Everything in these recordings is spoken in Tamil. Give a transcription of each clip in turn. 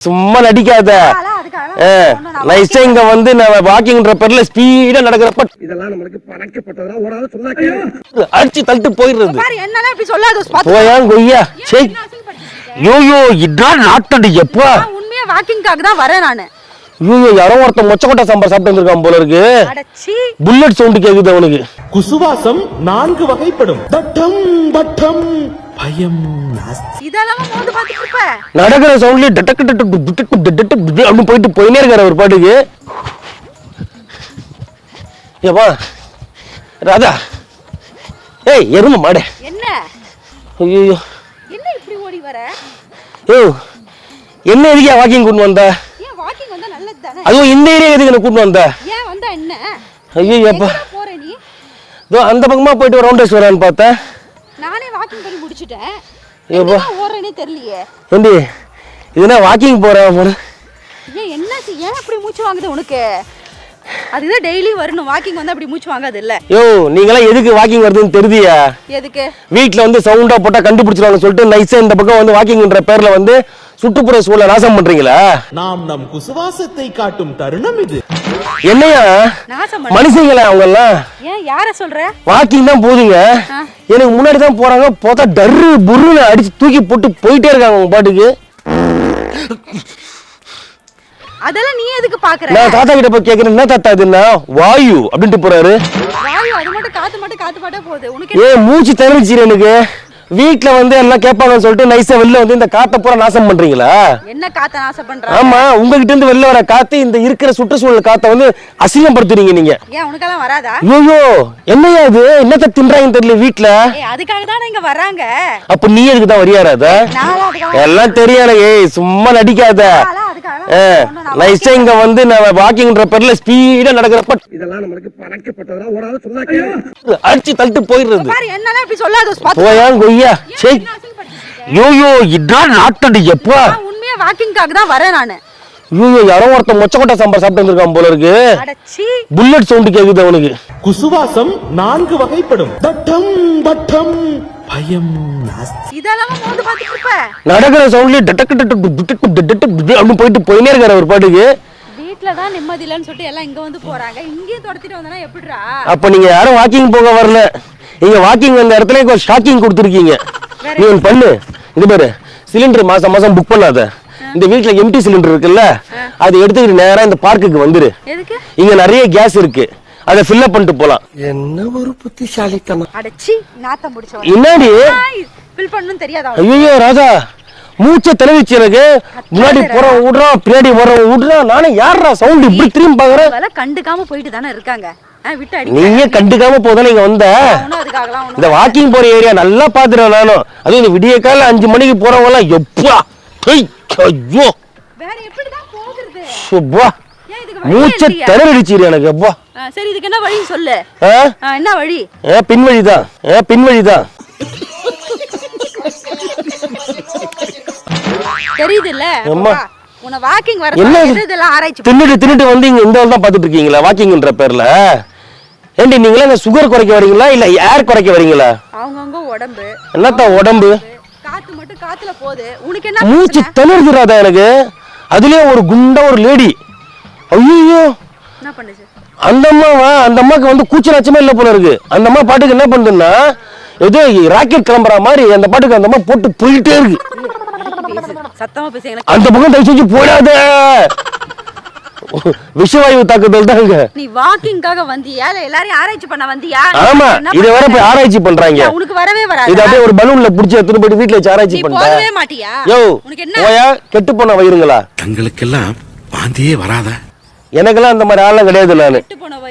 சும்மா நடிக்காத. நைஸா இங்க வந்து நான் வாக்கிங்ன்ற பேர்ல ஸ்பீடா நடக்கிறப்ப இதெல்லாம் நம்மளுக்கு சொன்னா அடிச்சு தள்ளிட்டு போயிடுறது. இப்படி சொல்லாத போயா கொய்யா சே. யோயோ இதான் நாட்டடி எப்பா? நான் உண்மையா வாக்கிங்காக தான் வரேன் நானு. ஐயோ யாரோ ஒருத்தன் மொச்சக்கொட்டை சாம்பார் சாப்பிட்டு வந்திருக்கான் போல இருக்கு அடச்சி புல்லட் சவுண்ட் கேக்குது அவனுக்கு குசுவாசம் நான்கு வகைப்படும் தட்டம் தட்டம் பயம் நடக்கிற சவுண்ட்லயே டட்டக்கு டட்டு டிட்டக்கு டிட்டக்கு டிட்டு அப்படின்னு போயிட்டு போயினே இருக்காரு ஒரு பாட்டுக்கு ஏப்பா ராதா ஏய் எரும மாடு என்ன ஐயோ என்ன இப்படி ஓடி வர யோ என்ன எதுக்கே வாக்கிங் கூட்டு வந்த ஏன் வாக்கிங் வந்தா நல்லது தானே அதுவும் இந்த ஏரியா எதுக்கு என்ன கூட்டு வந்த? ஏன் வந்தா என்ன? ஐயோ எங்கடா போற நீ? அந்த பக்கமா போயிட்டு ரவுண்ட் அடிச்சு வரான்னு பார்த்தேன். நானே வாக்கிங் பண்ணி முடிச்சிட்டேன். எங்கதான் ஓடுறேனே தெரியலையே. ஏண்டி இதுனா வாக்கிங் போறேன் ஏன் என்னாச்சு ஏன் அப்படி மூச்சு வாங்குது உனக்கு? அதுதான் டெய்லி வரணும். வாக்கிங் வந்து அப்படி மூச்சு வாங்காது இல்ல யோ நீங்களாம் எதுக்கு வாக்கிங் வருதுன்னு தெரியுதியா? எதுக்கு? வீட்டில் வந்து சவுண்டா போட்டா கண்டுபிடிச்சிருவாங்க சொல்லிட்டு நைஸா இந்த பக்கம் வந்து வாக்கிங்ன்ற பேர்ல வந்து சுற்றுப்புற சூழலை நாசம் பண்றீங்களா? நாம் நம் குசுவாசத்தை காட்டும் தருணம் இது. என்னையா? நாசம் பண்ண மனுஷங்களா அவங்க எல்லாம் ஏன் யார சொல்ற? வாக்கிங் தான் போதுங்க. எனக்கு முன்னாடி தான் போறாங்க போத்தா டர்ரு புர்ருன்னு அடிச்சு தூக்கி போட்டு போயிட்டே இருக்காங்க உங்க பாட்டுக்கு. அதெல்லாம் நீ எதுக்கு பாக்குற? நான் தாத்தா கிட்ட போய் கேக்குறேன். என்ன தாத்தா இதுன்னா வாயு அப்படின்ட்டு போறாரு. வாயு அது மட்டும் காத்து மட்டும் காத்து பாட்டே போகுது. உனக்கு ஏ மூச்சு தருச்சு எனக்கு. வீட்ல வந்து எல்லாம் கேட்பாங்கன்னு சொல்லிட்டு நைஸா வெளில வந்து இந்த காத்தை பூரா நாசம் பண்றீங்களா? என்ன காத்த நாசம் பண்ற? ஆமா உங்ககிட்ட இருந்து வெளில வர காத்து இந்த இருக்கிற சுற்றுச்சூழல் காத்தை வந்து அசிங்கப்படுத்துறீங்க நீங்க. ஏன் உனக்கெல்லாம் வராதா? ஐயோ என்னையா இது? என்னத்த தின்றாங்கன்னு தெரியல வீட்ல. அதுக்காக தானே இங்க வர்றாங்க அப்ப நீ எதுக்கு தான் வரியாராத எல்லாம் எனக்கு ஏய் சும்மா நடிக்காத. நைஸா இங்க வந்து நான் வாக்கிங்ன்ற பேர்ல ஸ்பீடா நடக்கிறப்ப இதெல்லாம் நம்மளுக்கு பழக்கப்பட்டதெல்லாம் ஓடாத சொன்னா அடிச்சு தள்ளிட்டு போயிடுறது. என்னெல்லாம் இப்படி சொல்லாத போயா கொய்யா சே? யோயோ இதான் நாட்டடி எப்பா? நான் உண்மையா வாக்கிங்காக தான் வரேன் நானு. ஐயோ யாரோ ஒருத்தன் மொச்சக்கொட்டை சாம்பார் சாப்பிட்டு வந்திருக்கான் போல இருக்கு. அடச்சி. புல்லட் சவுண்ட் கேக்குது அவனுக்கு. குசுவாசம் நான்கு வகைப்படும். தட்டம் தட்டம் பயம் நாஸ்தி. இதெல்லாம் மோந்து பாத்துட்டு இருப்ப? நடக்கிற சவுண்ட்லயே டட்டக்கு டட்டு டிட்டக்கு டிட்டு அப்படின்னு போயிட்டு போயினே இருக்காரு ஒரு பாட்டுக்கு. வீட்ல தான் நிம்மதி இல்லைன்னு சொல்லிட்டு எல்லாம் இங்க வந்து போறாங்க. இங்கேயும் துரத்திட்டு வந்தனா எப்படிடா? அப்ப நீங்க யாரும் வாக்கிங் போக வரல. நீங்க வாக்கிங் வந்த இடத்துல கொஞ்சம் ஷாக்கிங் கொடுத்துருக்கீங்க. நீ ஒன்று பண்ணு. இது பாரு சிலிண்டர் மாசம் மாசம் புக் பண்ணாத. இந்த வீட்ல எம்டி சிலிண்டர் இருக்குல்ல அது எடுத்துக்கிட்டு நேரா இந்த பார்க்குக்கு வந்துரு. எதுக்கு? இங்க நிறைய கேஸ் இருக்கு. அதை ஃபில்அப் பண்ணிட்டு போலாம். என்ன ஒரு புத்திசாலித்தனம். அடச்சி நாத்தம் பிடிச்சவன். என்னடி? ஃபில் பண்ணணும் தெரியாதா? ஐயோ ராஜா மூச்சை தெளிவிச்சு எனக்கு. முன்னாடி போற விடுறான் பின்னாடி வர விடுறான் நானே யாரா சவுண்ட் இப்படி திரும்பி பாக்குறேன் கண்டுக்காம போயிட்டு தானே இருக்காங்க. ஆ, விட்டு அடி நீயே கண்டுக்காம போதானே இங்க வந்த? இந்த வாக்கிங் போற ஏரியா நல்லா பாத்துறேன் நானும். அதுவும் இந்த விடிய கால அஞ்சு மணிக்கு போறவங்க எல்லாம் எப்பா ஐய், வேற எப்படிதான் போகுறது? சுப்பா வழி மூச்சை இல்லையா? திணறடிச்சிரு எனக்கு எப்பா ஆ, சரி இதுக்கு என்ன வழி சொல்லு? ஆ? ஆ, என்ன வழி? ஆ, பின்வழிதான். ஆ, பின்வழிதான். தெரியுது இல்ல அம்மா. உன்னை வாக்கிங் வர என்ன இதெல்லாம் ஆராய்ச்சி. தின்னுட்டு தின்னுட்டு வந்து இங்க இந்த தான் பாத்துட்டு இருக்கீங்களா வாக்கிங்ன்ற பேர்ல? ஏண்டி நீங்களா இந்த சுகர் குறைக்க வரீங்களா இல்ல ஏர் குறைக்க வரீங்களா? அவங்கவங்க உடம்பு. என்னத்தா உடம்பு? காத்து மட்டும் காத்துல போகுது. உனக்கு என்ன மூச்சு? திணறுதுராதா எனக்கு. அதுலயே ஒரு குண்டா ஒரு லேடி. ஐயோ என்ன பண்ணுச்சு அந்த அம்மாவா? அந்த அம்மாக்கு வந்து கூச்ச நச்சமே இல்ல போல இருக்கு. அந்த அம்மா பாட்டுக்கு என்ன பண்ணுதுன்னா ஏதோ ராக்கெட் கிளம்புற மாதிரி அந்த பாட்டுக்கு அந்த அம்மா போட்டு போயிட்டே இருக்கு. சத்தமா அந்த பக்கம் தயவு செஞ்சு போயிடாத விஷவாயு தாக்குதல் தான் இங்க நீ வாக்கிங்காக வந்தியா? இல்ல எல்லாரையும் ஆராய்ச்சி பண்ண வந்தியா? ஆமா இத பண்ற? போய் ஆராய்ச்சி பண்றாங்க. உனக்கு வரவே இது வராது அப்படியே ஒரு பலூன்ல புடிச்சு எடுத்துட்டு போயிட்டு வீட்ல வச்சு ஆராய்ச்சி நீ பண்ணிட்டேன் போகவே மாட்டியா? யோ உனக்கு என்ன? போயா? கெட்டு போன வயிறுங்களா? தங்களுக்கெல்லாம் வாந்தியே வராதா? எனக்கெல்லாம் அந்த மாதிரி ஆளும் கிடையாது நானு.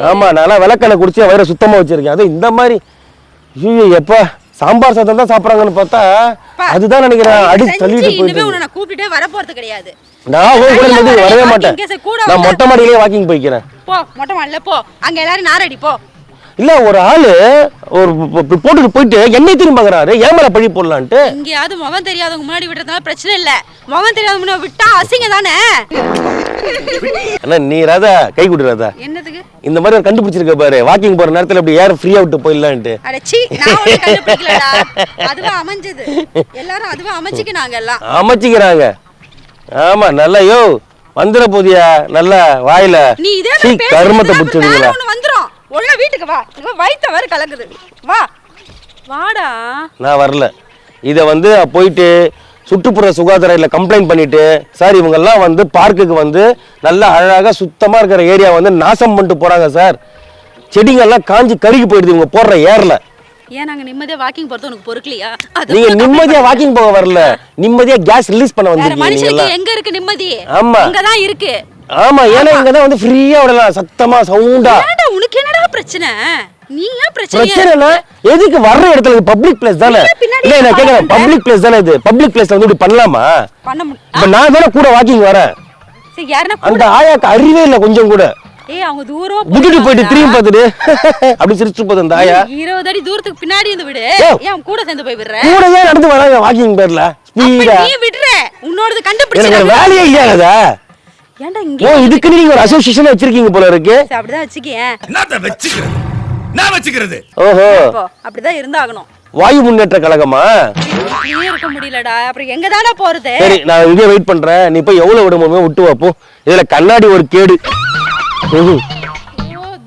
ஆமா நான்லாம் விளக்கெண்ணை குடிச்சு வயிறை சுத்தமா வச்சிருக்கேன். அது இந்த மாதிரி ஐயோ எப்பா? சாம்பார் சாதம் தான் சாப்பிடுறாங்கன்னு பார்த்தா அதுதான் நினைக்கிறேன். அடி தள்ளிட்டு போயிட்டு நான் கூப்பிட்டுட்டே வர போறது கிடையாது. நான் உங்க கூட வந்து வரவே மாட்டேன். நான் மொட்டை மாடியிலேயே வாக்கிங் போய்க்கிறேன். போ மொட்டை மாடல போ. அங்க எல்லாரும் நாரடி போ. இல்ல ஒரு ஆளு ஒரு போட்டுட்டு போயிட்டு என்னை திரும்பி பார்க்கறாரு. ஏன் மேல பழி போடலான்ட்டு. எங்கேயாவது முகம் தெரியாதவங்க முன்னாடி விடுறதுனால பிரச்சனை இல்ல. முகம் தெரியாதவங்க முன்னாடி விட்டா அசிங்க தானே? அண்ணா நீ ராதா கை கொடு ராதா. என்னதுக்கு? இந்த மாதிரி ஒரு கண்டுபிடிச்சிருக்க பாரு. வாக்கிங் போற நேரத்துல அப்படி ஏர் ஃப்ரீயா விட்டு போயிடலான்ட்டு. அடச்சி நான் ஒண்ணும் கண்டுபிடிக்கலடா. அதுவா அமைஞ்சது. எல்லாரும் அதுவா அமைச்சுக்கினாங்க எல்லாம். அமைச்சிக்கிறாங்க. ஆமா நல்லா யோ வந்துட போதியா? நல்லா வாயில. நீ இதே சீ, மாதிரி கருமத்தை பிடிச்சிருக்கீங்களா வேற வந்துரும். ஒழுங்கா வீட்டுக்கு வா. இவ வயித்த வர கலங்குது. வா. வாடா. நான் வரல. இதை வந்து போயிட்டு சுற்றுப்புற சுகாதாரத்தில் கம்ப்ளைண்ட் பண்ணிட்டு சார் இவங்கெல்லாம் வந்து பார்க்குக்கு வந்து நல்லா அழகாக சுத்தமாக இருக்கிற ஏரியா வந்து நாசம் பண்ணிட்டு போகிறாங்க சார். செடிங்கெல்லாம் காஞ்சி கருகி போயிடுது இவங்க போடுற ஏரில். ஏன் நாங்க நிம்மதியா வாக்கிங் போறது உனக்கு பொறுக்கலையா? அது நீங்க உனக்கு நிம்மதியா வாக்கிங் போக வரல. நிம்மதியா கேஸ் ரிலீஸ் பண்ண நீங்கெல்லாம் எங்க இருக்கு நிம்மதி? ஆமா. இங்கதான் இருக்கு. ஆமா ஏன்னா இங்க தான் வந்து ஃப்ரீயா விடலாம் சத்தமா சவுண்டா ஏன்டா உனக்கு என்னடா பிரச்சனை? நீ ஏன் பிரச்சனை பிரச்சனைனா எதுக்கு வர்ற இடத்துல பப்ளிக் பிளேஸ் தானே? இல்ல நான் கேக்குறேன். பப்ளிக் பிளேஸ் தானே இது? பப்ளிக் பிளேஸ்ல வந்து இப்படி பண்ணலாமா? பண்ண முடியும் நான் தானே கூட வாக்கிங் வரேன். சரி யாருன்னா அந்த ஆயாக்கு அறிவே இல்ல கொஞ்சம் கூட. ஏய் அவங்க தூரம் விட்டுட்டு போயிட்டு திரும்பி பார்த்துட்டு அப்படி சிரிச்சு போகுது அந்த ஆயா. இருபது அடி தூரத்துக்கு பின்னாடி இருந்து விடு. ஏய். ஏன் கூட சேர்ந்து போய் விடுற? கூட ஏன் நடந்து வராங்க வாக்கிங் பேர்ல? ஸ்பீடா நீ விடுற. உன்னோடது எனக்கு கண்டுபிடிச்சு வேற வேலையே இல்லையாதா ஏன்டா ஓ இங்க இதுக்கு நீங்க ஒரு அசோசியேஷன் வச்சிருக்கீங்க போல இருக்கு. சரி, அப்படிதான் வச்சுக்கேன். என்னத்த வச்சுக்கிறது? நான் வச்சுக்கிறது. ஓஹோ. அப்படிதான் இருந்தாகணும். வாயு முன்னேற்ற கழகமா? நீ இருக்க முடியலடா. அப்புறம் எங்க தானே போறது? சரி நான் இங்கே வெயிட் பண்றேன். நீ போய் எவ்வளவு விட முடியுமோ விட்டு வாப்போ இதுல கண்ணாடி ஒரு கேடு.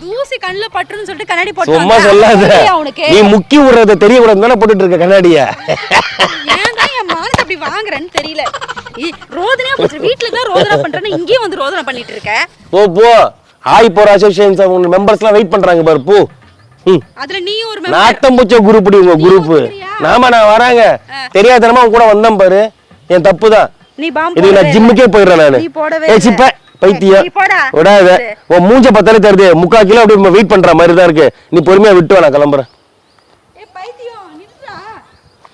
தூசி கண்ணுல பட்டுன்னு சொல்லிட்டு கண்ணாடி போட்டு சும்மா சொல்லாத. நீ முக்கி விடுறத தெரியக்கூடாது தானே போட்டுட்டு இருக்க கண்ணாடிய? அப்படி வாங்குறேன்னு தெரியல. போச்சு. வீட்டுல தான் ரோதனை பண்றேன்னு இங்கேயும் வந்து ரோதனை பண்ணிட்டு இருக்க. போ போ. ஆய் போற அசோசியேஷன் மெம்பர்ஸ் எல்லாம் வெயிட் பண்றாங்க பாரு போ. அதுல நீயும் ஒரு. நாட்டம் பூச்ச குரூப் உங்க குரூப்? நாம நான் வராங்க. தெரியாதனமா கூட வந்தேன் பாரு. என் தப்பு தான் நீ பாம்பு நான் ஜிம்முக்கே. போயிடுறேன் நானு. நீ போடவே ஏய், இல்லை. சிப்ப பைத்தியம். விடாத. உன் மூஞ்ச பார்த்தாலே தெரியுது. முக்கால் கிலோ அப்படியே வெயிட் பண்ற மாதிரி தான் இருக்கு. நீ பொறுமையா விட்டு நான் கிளம்புறேன்.